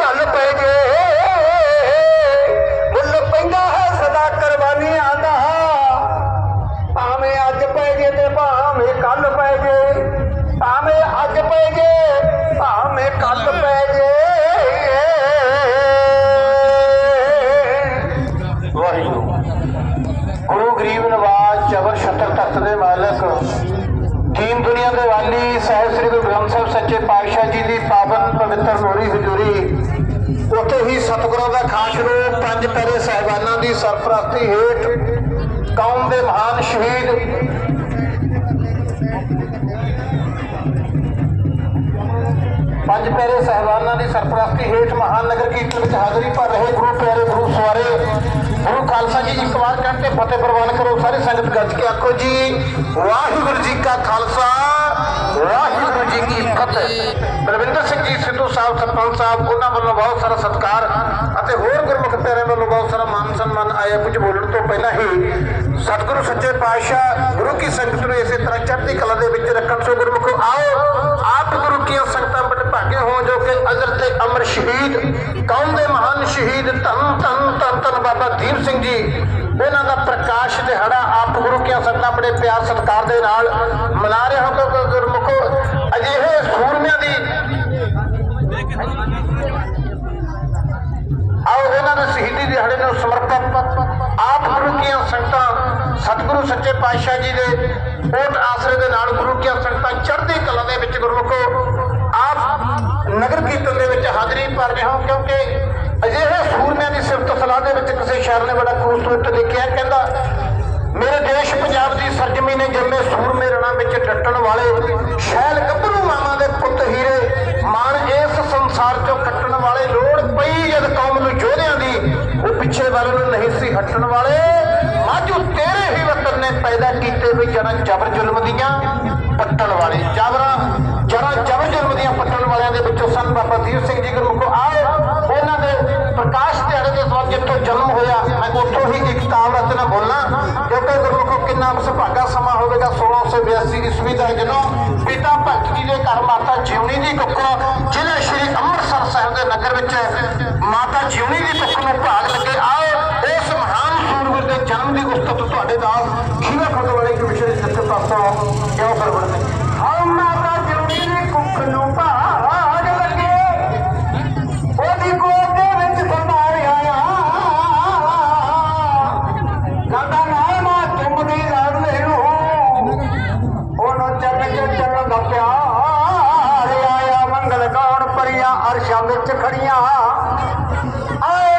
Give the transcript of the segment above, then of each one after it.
aka ਦੀਨ ਸਾਹਿਬ ਸ੍ਰੀ ਗੁਰੂ ਗ੍ਰੰਥ ਸਾਹਿਬ ਸੱਚੇ ਪਾਤਸ਼ਾਹ ਜੀ ਦੀ ਪਾਵਨ ਪਵਿੱਤਰ ਮੋਰੀ ਹਜ਼ੂਰੀ। ਉੱਥੇ ਹੀ ਸਤਿਗੁਰਾਂ ਦਾ ਖਾਸ ਰੂਪ, ਪੰਜ ਪੈਰੇ ਸਾਹਿਬਾਨਾਂ ਦੀ ਸਰਪ੍ਰਸਤੀ ਹੇਠ ਕੌਮ ਦੇ ਮਹਾਨ ਸ਼ਹੀਦ। ਪੰਜ ਪਿਆਰੇ ਸਹਿਬਾਨਾਂ ਦੀ ਸਰਪ੍ਰਸਤੀ ਹੇਠ ਮਹਾਨਗਰ ਕੀਰਤਨ ਵਿੱਚ ਹਾਜ਼ਰੀ ਭਰ ਰਹੇ ਗੁਰੂ ਪਿਆਰੇ ਗੁਰੂ ਸਵਾਰੇ। ਗੁਰੂ ਖਾਲਸਾ ਜੀ ਇੱਕ ਵਾਰ ਕਹਿ ਫਤਿਹ ਪ੍ਰਵਾਨ ਕਰੋ, ਸਾਰੀ ਸੰਗਤ ਗੱਜ ਕੇ ਆਖੋ ਜੀ, ਵਾਹਿਗੁਰੂ ਜੀ ਕਾ ਖਾਲਸਾ, ਵਾਹਿਗੁਰੂ ਜੀ ਕੀ ਫਤਿਹ। ਬਲਵਿੰਦਰ ਸਿੰਘ ਜੀ, ਸਿੱਧੂ ਸਾਹਿਬ, ਸਰਪੰਚ ਸਾਹਿਬ, ਉਹਨਾਂ ਵੱਲੋਂ ਬਹੁਤ ਸਾਰਾ ਸਤਿਕਾਰ ਅਤੇ ਹੋਰ ਗੁਰਮੁਖ ਪਿਆਰਿਆਂ ਵੱਲੋਂ ਬਹੁਤ ਸਾਰਾ ਮਾਨ ਸਨਮਾਨ ਆਇਆ। ਕੁਝ ਬੋਲਣ ਤੋਂ ਪਹਿਲਾਂ ਹੀ ਸਤਿਗੁਰੂ ਸੱਚੇ ਪਾਤਸ਼ਾਹ, ਗੁਰੂ ਕੀ ਸੰਗਤ ਨੂੰ ਇਸੇ ਤਰ੍ਹਾਂ ਚੜ੍ਹਦੀ ਕਲਾ ਦੇ ਵਿੱਚ ਰੱਖਣ ਸੋ ਗੁਰਮੁਖੋ, ਆਓ, ਆਪ ਗੁਰੂ ਕੀਆਂ ਸੰਗਤਾਂ ਬਟ ਭਾਗੇ ਹੋ ਜੋ ਕਿ ਅਜ਼ਰ ਤੇ ਅਮਰ ਸ਼ਹੀਦ, ਕੌਮ ਦੇ ਮਹਾਨ ਸ਼ਹੀਦ ਬਾਬਾ ਦੀਪ ਸਿੰਘ ਜੀ, ਉਹਨਾਂ ਦਾ ਪ੍ਰਕਾਸ਼ ਦਿਹਾੜਾ ਆਪ ਗੁਰੂ ਕੀਆਂ ਸੰਗਤਾਂ ਬੜੇ ਪਿਆਰ ਸਤਿਕਾਰ ਦੇ ਨਾਲ ਮਨਾ ਰਹੇ ਹੋ ਕਿਉਂਕਿ ਗੁਰਮੁਖੋ, ਅਜਿਹੇ ਸੂਰਮਿਆਂ ਦੀ ਆਓ ਇਹਨਾਂ ਦੇ ਸ਼ਹੀਦੀ ਦਿਹਾੜੇ ਨੂੰ ਸਮਰਪਿਤ ਆਪ ਗੁਰੂ ਕੀਆਂ ਸੰਗਤਾਂ, ਸਤਿਗੁਰੂ ਸੱਚੇ ਪਾਤਸ਼ਾਹ ਜੀ ਦੇ ਓਟ ਆਸਰੇ ਦੇ ਨਾਲ ਗੁਰੂ ਕੀਆਂ ਸੰਗਤਾਂ ਚੜ੍ਹਦੀ ਕਲਾ ਦੇ ਵਿੱਚ ਗੁਰਮੁਖੋ, ਆਪ ਨਗਰ ਕੀਰਤਨ ਦੇ ਵਿੱਚ ਹਾਜ਼ਰੀ ਭਰ ਰਹੇ ਹੋ, ਕਿਉਂਕਿ ਅਜਿਹੇ ਸੂਰਮਿਆਂ ਦੀ ਸਿਫਤ ਸਲਾਹ ਦੇ ਵਿੱਚ ਕਿਸੇ ਸ਼ਾਇਰ ਨੇ ਬੜਾ ਖੂਬਸੂਰਤ ਲਿਖਿਆ ਕਹਿੰਦਾ, ਮੇਰੇ ਦੇਸ਼ ਪੰਜਾਬ ਦੀ ਸਰਜਮੀ ਨੇ ਜੰਮੇ ਸੂਰਮੇ ਰਣਾ ਵਿੱਚ ਡੱਟਣ ਵਾਲੇ ਸ਼ੈਲ ਗੱਭਰੂ ਮਾਮਾ ਦੇ ਪੁੱਤ ਹੀਰੇ ਮਾਨ ਇਸ ਸੰਸਾਰ ਚੋਂ ਕੱਟਣ ਵਾਲੇ ਲੋੜ ਪਈ ਜਦ ਕੌਮ ਨੂੰ ਜੋਧਿਆਂ ਦੀ ਉਹ ਪਿੱਛੇ ਵੱਲ ਨੂੰ ਨਹੀਂ ਸੀ ਹਟਣ ਵਾਲੇ। ਮਾਝੂ ਤੇਰੇ ਹੀ ਵਤਨ ਨੇ ਪੈਦਾ ਕੀਤੇ ਵੀ ਜਨਾਂ ਜਬਰ ਜ਼ੁਲਮ ਦੀਆਂ ਪੱਟਣ ਵਾਲੇ। ਜਬਰਾਂ ਜਰਾ ਜਬਰ ਜ਼ੁਲਮ ਦੀਆਂ ਪੱਟਣ ਵਾਲਿਆਂ ਦੇ ਵਿੱਚੋਂ ਸਨ ਬਾਬਾ ਦੀਪ ਸਿੰਘ ਜੀ। ਗੁਰਮੁਖੋ, ਆਏ ਉਹਨਾਂ ਦੇ ਪ੍ਰਕਾਸ਼ ਦਿਹਾੜੇ ਦੇ ਸਵਾਲ ਜਿੱਥੋਂ ਜਨਮ ਹੋਇਆ ਮੈਂ ਉੱਥੋਂ ਹੀ ਇੱਕ ਕਾਵ ਰਚਨਾ ਬੋਲਣਾ। ਕਿਉਂਕਿ ਗੁਰਮੁਖੋ ਕਿੰਨਾ ਸੁਭਾਗਾ ਸਮਾਂ ਹੋਵੇਗਾ 1682 ਈਸਵੀ ਦਾ ਜਦੋਂ ਪਿਤਾ ਭਗਤ ਜੀ ਦੇ ਘਰ ਮਾਤਾ ਜਿਉਣੀ ਦੀ ਕੁੱਖੋਂ ਜ਼ਿਲ੍ਹੇ ਸ਼੍ਰੀ ਅੰਮ੍ਰਿਤਸਰ ਸਾਹਿਬ ਦੇ ਨਗਰ ਵਿੱਚ ਮਾਤਾ ਜਿਉਣੀ ਦੀ ਕੁੱਖ ਨੂੰ ਭਾਗ ਲੱਗੇ ਆਓ ਵਿੱਚ ਖੜੀਆਂ। ਆਏ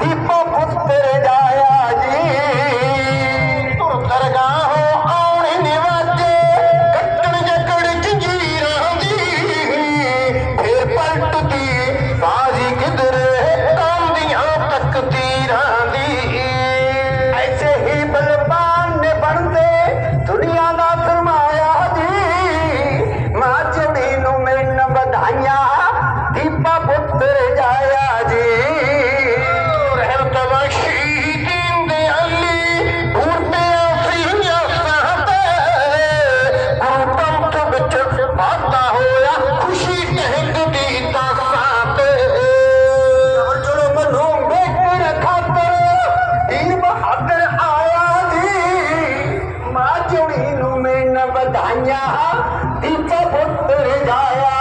People ਨੂੰ ਦੀਪਾ ਪੁੱਤਰ ਜਾਇਆ।